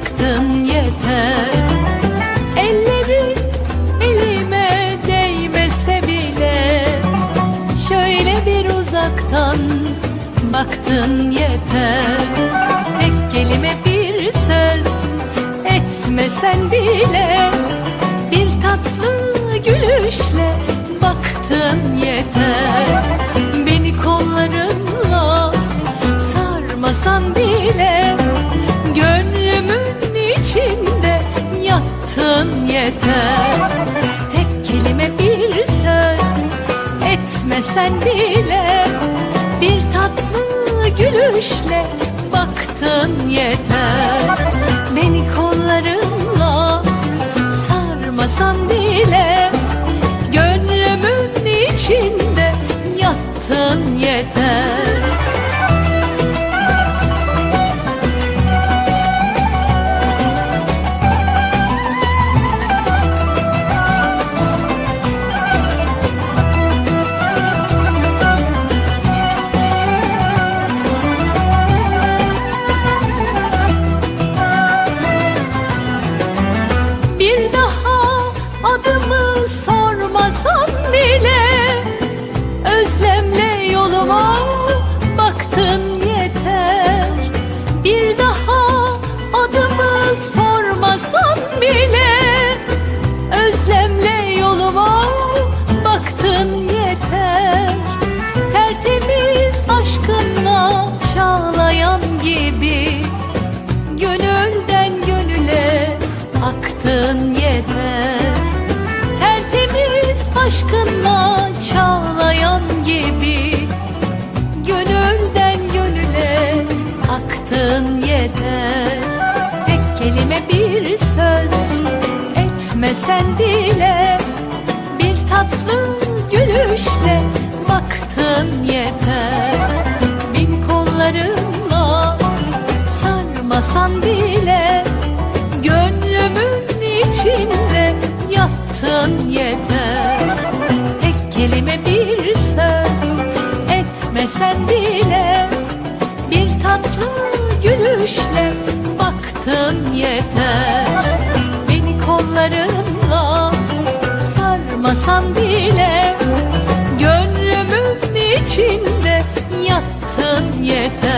baktın yeter. Ellerin elime değmese bile Şöyle bir uzaktan baktın yeter. Tek kelime bir söz etmesen bile Bir tatlı gülüşle baktın yeter. Beni kollarınla sarmasan bile yattın yeter. Tek kelime bir söz etmesen bile Bir tatlı gülüşle baktın yeter adım aşkınla çağlayan gibi Gönülden gönüle aktın yeter Tek kelime bir söz etmesen bile Bir tatlı gülüşle baktın yeter Bin kollarınla sarmasan bile Gönlümün içinde tatlı gülüşle baktın yeter. Beni kollarınla sarmasan bile Gönlümün içinde yattın yeter.